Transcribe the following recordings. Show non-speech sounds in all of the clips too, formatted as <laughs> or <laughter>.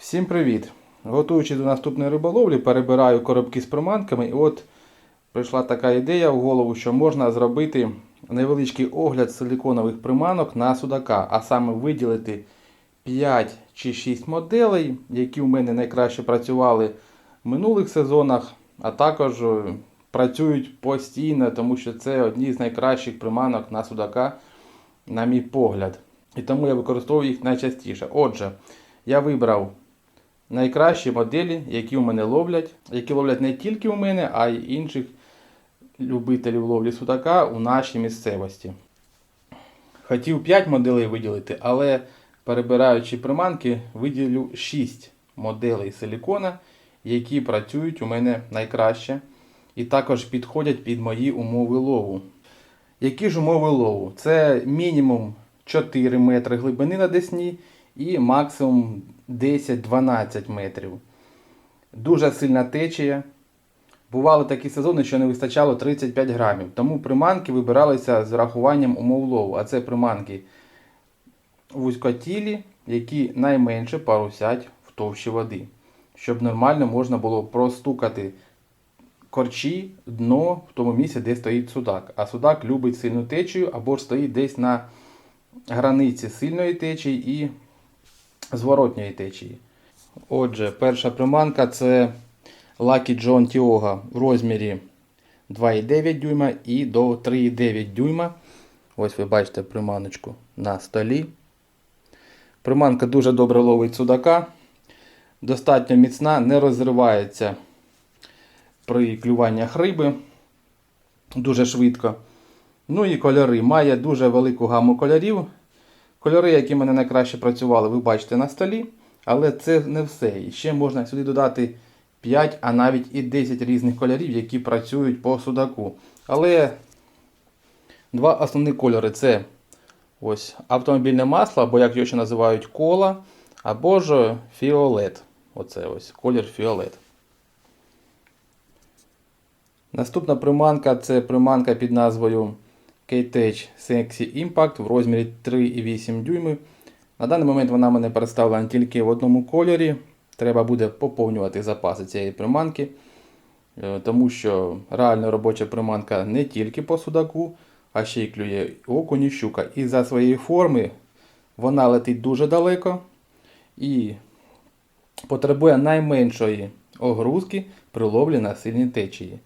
Всім привіт! Готуючи до наступної риболовлі, перебираю коробки з приманками. І от прийшла така ідея в голову, що можна зробити невеличкий огляд силиконових приманок на судака, а саме виділити 5 чи 6 моделей, які у мене найкраще працювали в минулих сезонах, а також е, працюють постійно, тому що це одні з найкращих приманок на судака, на мій погляд. І тому я використовую їх найчастіше. Отже, я вибрав найкращі моделі, які у мене ловлять, які ловлять не тільки у мене, а й інших любителів ловлі судака у нашій місцевості. Хотів 5 моделей виділити, але перебираючи приманки, виділю 6 моделей силікона, які працюють у мене найкраще і також підходять під мої умови лову. Які ж умови лову? Це мінімум 4 метри глибини на десні і максимум 10-12 метрів. Дуже сильна течія. Бували такі сезони, що не вистачало 35 грамів. Тому приманки вибиралися з врахуванням умов лову. А це приманки вузькотілі, які найменше парусять в товщі води. Щоб нормально можна було простукати корчі, дно в тому місці, де стоїть судак. А судак любить сильну течію або ж стоїть десь на границі сильної течії і зворотньої течії. Отже, перша приманка це Lucky John Tioga в розмірі 2,9 дюйма і до 3,9 дюйма. Ось ви бачите приманочку на столі. Приманка дуже добре ловить судака. Достатньо міцна, не розривається при клюваннях риби дуже швидко. Ну і кольори. Має дуже велику гаму кольорів. Кольори, які в мене найкраще працювали, ви бачите на столі. Але це не все. І ще можна сюди додати 5, а навіть і 10 різних кольорів, які працюють по судаку. Але два основні кольори це ось автомобільне масло, або як його ще називають кола, або ж фіолет. Оце ось колір фіолет. Наступна приманка це приманка під назвою K-Tech Sexy Impact в розмірі 3,8 дюйми. На даний момент вона мене представлена тільки в одному кольорі. Треба буде поповнювати запаси цієї приманки, е, тому що реально робоча приманка не тільки по судаку, а ще й клює окунь і щука. І за своєї форми вона летить дуже далеко і потребує найменшої огрузки при ловлі на сильній течії.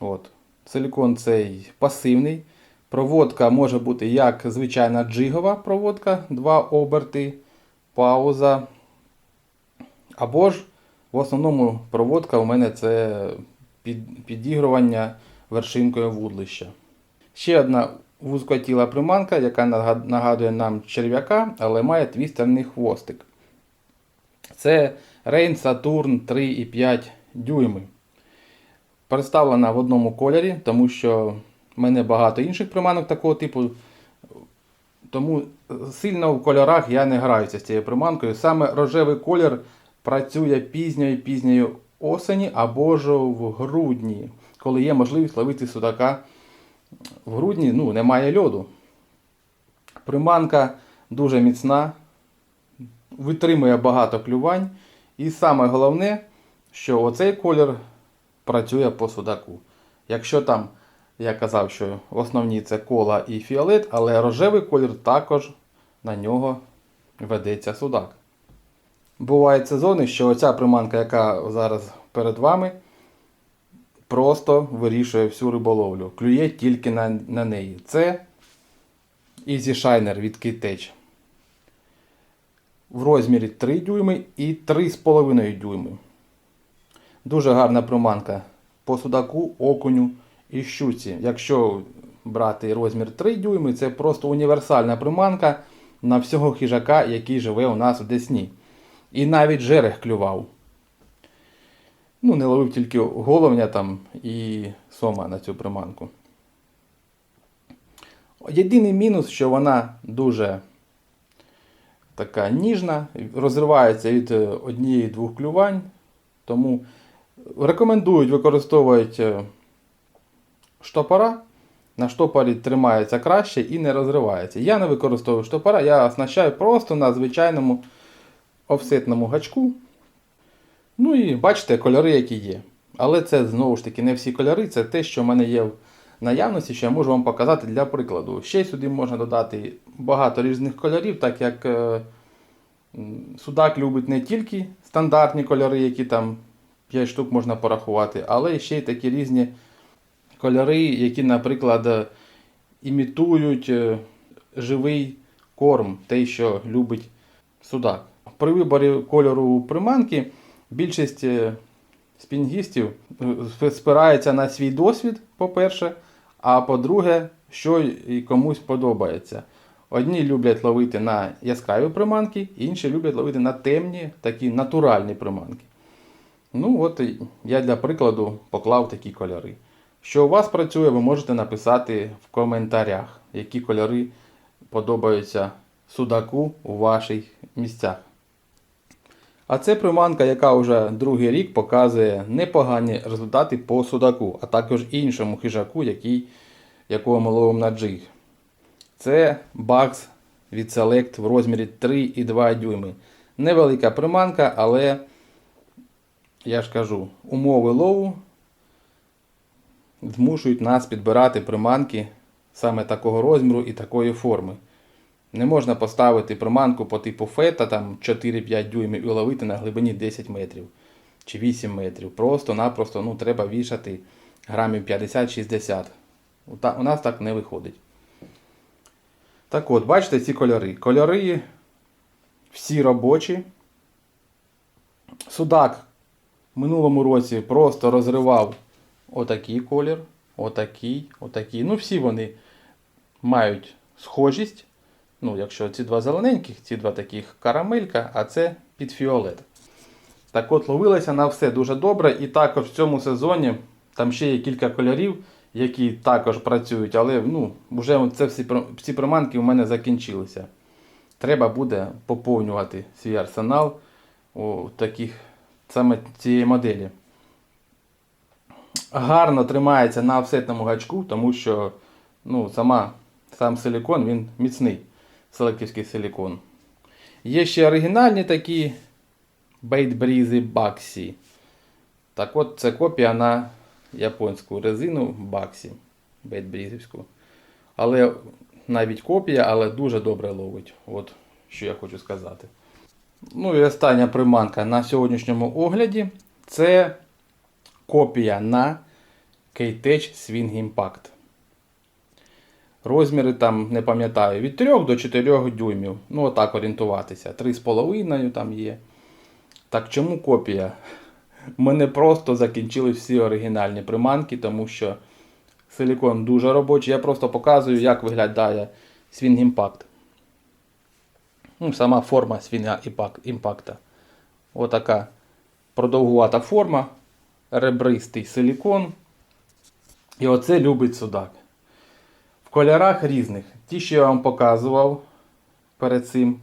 От. Силікон цей пасивний. Проводка може бути як звичайна джигова проводка, два оберти, пауза. Або ж в основному проводка у мене це підігрування вершинкою вудлища. Ще одна вузькотіла приманка, яка нагадує нам черв'яка, але має твістерний хвостик. Це Rain Saturn 3,5 дюйми. Представлена в одному кольорі, тому що в мене багато інших приманок такого типу. Тому сильно в кольорах я не граюся з цією приманкою. Саме рожевий колір працює пізньої пізньої осені або ж в грудні, коли є можливість ловити судака. В грудні ну, немає льоду. Приманка дуже міцна, витримує багато клювань. І саме головне, що оцей колір працює по судаку. Якщо там, я казав, що основні це кола і фіолет, але рожевий колір також на нього ведеться судак. Бувають сезони, що оця приманка, яка зараз перед вами, просто вирішує всю риболовлю. Клює тільки на на неї. Це Easy Shiner від Kitech. В розмірі 3 дюйми і 3,5 дюйми. Дуже гарна приманка по судаку, окуню і щуці. Якщо брати розмір 3 дюйми, це просто універсальна приманка на всього хижака, який живе у нас в Десні. І навіть жерех клював. Ну, не ловив тільки головня там і сома на цю приманку. Єдиний мінус, що вона дуже така ніжна, розривається від однієї-двох клювань. Тому Рекомендують використовувати штопора. На штопорі тримається краще і не розривається. Я не використовую штопора, я оснащаю просто на звичайному офсетному гачку. Ну і бачите, кольори, які є. Але це знову ж таки не всі кольори, це те, що в мене є в наявності, що я можу вам показати для прикладу. Ще сюди можна додати багато різних кольорів, так як е, судак любить не тільки стандартні кольори, які там 5 штук можна порахувати, але ще й такі різні кольори, які, наприклад, е, імітують е, живий корм, те, що любить судак. При виборі кольору приманки більшість е, спінгістів спирається на свій досвід, по-перше, а по-друге, що і комусь подобається. Одні люблять ловити на яскраві приманки, інші люблять ловити на темні, такі натуральні приманки. Ну, от я для прикладу поклав такі кольори. Що у вас працює, ви можете написати в коментарях, які кольори подобаються судаку у ваших місцях. А це приманка, яка вже другий рік показує непогані результати по судаку, а також іншому хижаку, який, якого ми ловимо на джиг. Це Bugs від Select в розмірі 3,2 дюйми. Невелика приманка, але я ж кажу, умови лову змушують нас підбирати приманки саме такого розміру і такої форми. Не можна поставити приманку по типу фета там 4-5 дюймів і ловити на глибині 10 метрів чи 8 метрів. Просто-напросто ну, треба вішати грамів 50-60. У нас так не виходить. Так от, бачите ці кольори. Кольори всі робочі. Судак минулому році просто розривав отакий колір, отакий, отакий. Ну, всі вони мають схожість. Ну, якщо ці два зелененьких, ці два таких карамелька, а це під фіолет. Так от ловилося на все дуже добре. І також в цьому сезоні там ще є кілька кольорів, які також працюють, але ну, вже це всі, всі приманки у мене закінчилися. Треба буде поповнювати свій арсенал у таких саме цієї моделі. Гарно тримається на офсетному гачку, тому що ну, сама, сам силікон він міцний, селективський силікон. Є ще оригінальні такі бейтбрізи Баксі. Так от це копія на японську резину Баксі бейтбрізівську. Але навіть копія, але дуже добре ловить. От що я хочу сказати. Ну і остання приманка на сьогоднішньому огляді це копія на K-Tech Swing Impact. Розміри там не пам'ятаю від 3 до 4 дюймів. Ну, отак орієнтуватися. 3,5 там є. Так чому копія? <laughs> Ми не просто закінчили всі оригінальні приманки, тому що силікон дуже робочий. Я просто показую, як виглядає Swing Impact. Ну, сама форма свіня імпакта. Отака продовгувата форма, ребристий силікон. І оце любить судак. В кольорах різних. Ті, що я вам показував перед цим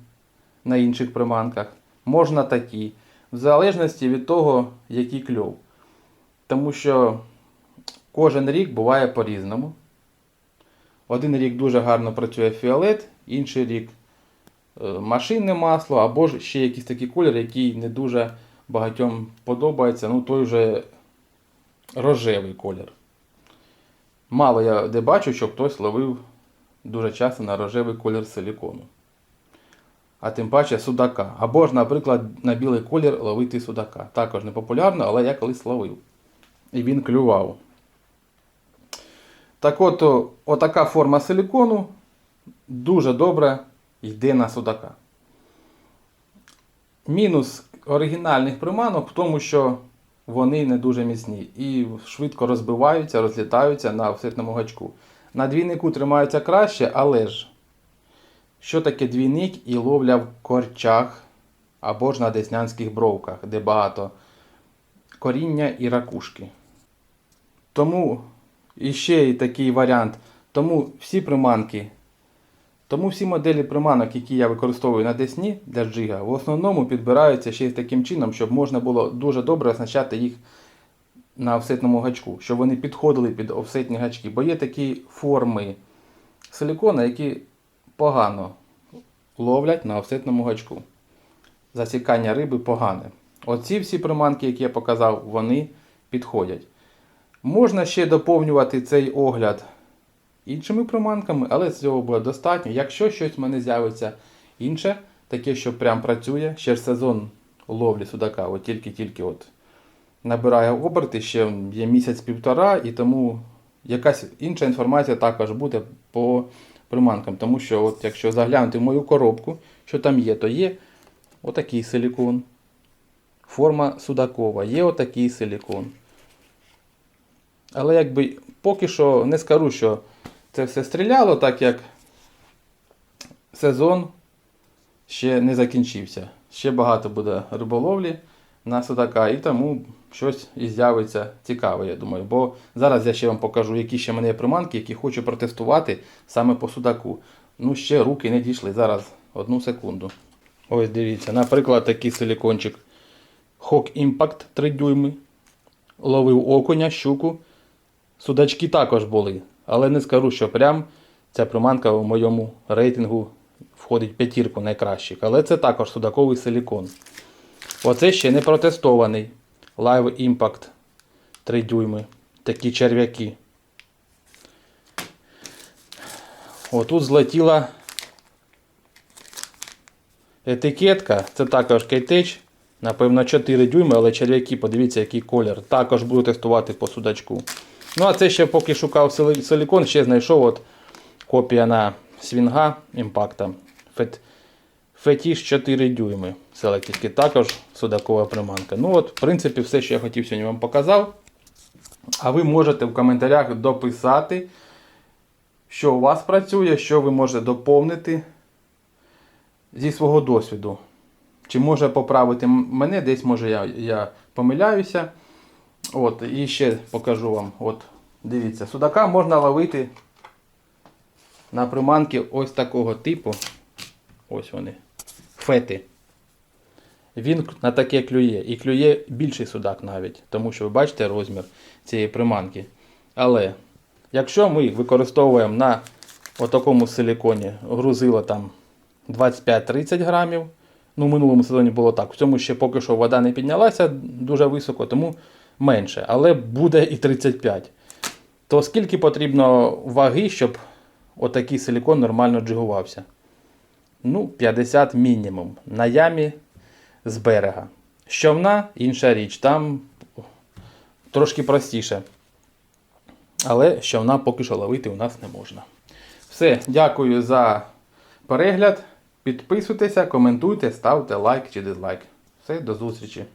на інших приманках, можна такі. В залежності від того, який кльов. Тому що кожен рік буває по-різному. Один рік дуже гарно працює фіолет, інший рік машинне масло, або ж ще якийсь такий колір, який не дуже багатьом подобається. Ну, той вже рожевий колір. Мало я де бачу, щоб хтось ловив дуже часто на рожевий колір силікону. А тим паче судака. Або ж, наприклад, на білий колір ловити судака. Також не популярно, але я колись ловив. І він клював. Так от, отака форма силікону дуже добре йде на судака. Мінус оригінальних приманок в тому, що вони не дуже міцні і швидко розбиваються, розлітаються на офсетному гачку. На двійнику тримаються краще, але ж що таке двійник і ловля в корчах або ж на деснянських бровках, де багато коріння і ракушки. Тому і ще й такий варіант. Тому всі приманки, тому всі моделі приманок, які я використовую на Десні для джига, в основному підбираються ще й таким чином, щоб можна було дуже добре оснащати їх на офсетному гачку, щоб вони підходили під офсетні гачки. Бо є такі форми силікона, які погано ловлять на офсетному гачку. засікання риби погане. Оці всі приманки, які я показав, вони підходять. Можна ще доповнювати цей огляд іншими приманками, але цього буде достатньо. Якщо щось в мене з'явиться інше, таке, що прям працює, ще ж сезон ловлі судака, от тільки-тільки от набирає оберти, ще є місяць-півтора, і тому якась інша інформація також буде по приманкам. Тому що, от, якщо заглянути в мою коробку, що там є, то є отакий силікон. Форма судакова, є отакий силікон. Але якби поки що не скажу, що це все стріляло, так як сезон ще не закінчився. Ще багато буде риболовлі на судака, і тому щось і з'явиться цікаве, я думаю. Бо зараз я ще вам покажу, які ще мене є приманки, які хочу протестувати саме по судаку. Ну, ще руки не дійшли. Зараз одну секунду. Ось дивіться, наприклад, такий силікончик Hawk Impact 3 дюйми. Ловив окуня, щуку. Судачки також були. Але не скажу, що прям ця приманка у моєму рейтингу входить в п'ятірку найкращих. Але це також судаковий силікон. Оце ще не протестований. Live Impact 3 дюйми. Такі черв'яки. Отут злетіла етикетка. Це також кейтеч. Напевно, 4 дюйми, але черв'яки, подивіться, який колір. Також буду тестувати по судачку. Ну, а це ще поки шукав сили- силікон, ще знайшов от копія на свінга імпакта. Фет... Фетіш 4 дюйми. Селектівки також судакова приманка. Ну от, в принципі, все, що я хотів сьогодні вам показав. А ви можете в коментарях дописати, що у вас працює, що ви можете доповнити зі свого досвіду. Чи може поправити мене, десь може я, я помиляюся. От, і ще покажу вам. От, дивіться, судака можна ловити на приманки ось такого типу. Ось вони. Фети. Він на таке клює. І клює більший судак навіть, тому що ви бачите розмір цієї приманки. Але якщо ми використовуємо на отакому силіконі грузило там 25-30 грамів, ну в минулому сезоні було так. В цьому ще поки що вода не піднялася дуже високо, тому менше. Але буде і 35. То скільки потрібно ваги, щоб отакий силікон нормально джигувався? Ну, 50 мінімум. На ямі з берега. Щовна інша річ. Там трошки простіше. Але щовна поки що ловити у нас не можна. Все, дякую за перегляд. Підписуйтеся, коментуйте, ставте лайк чи дизлайк. Все, до зустрічі.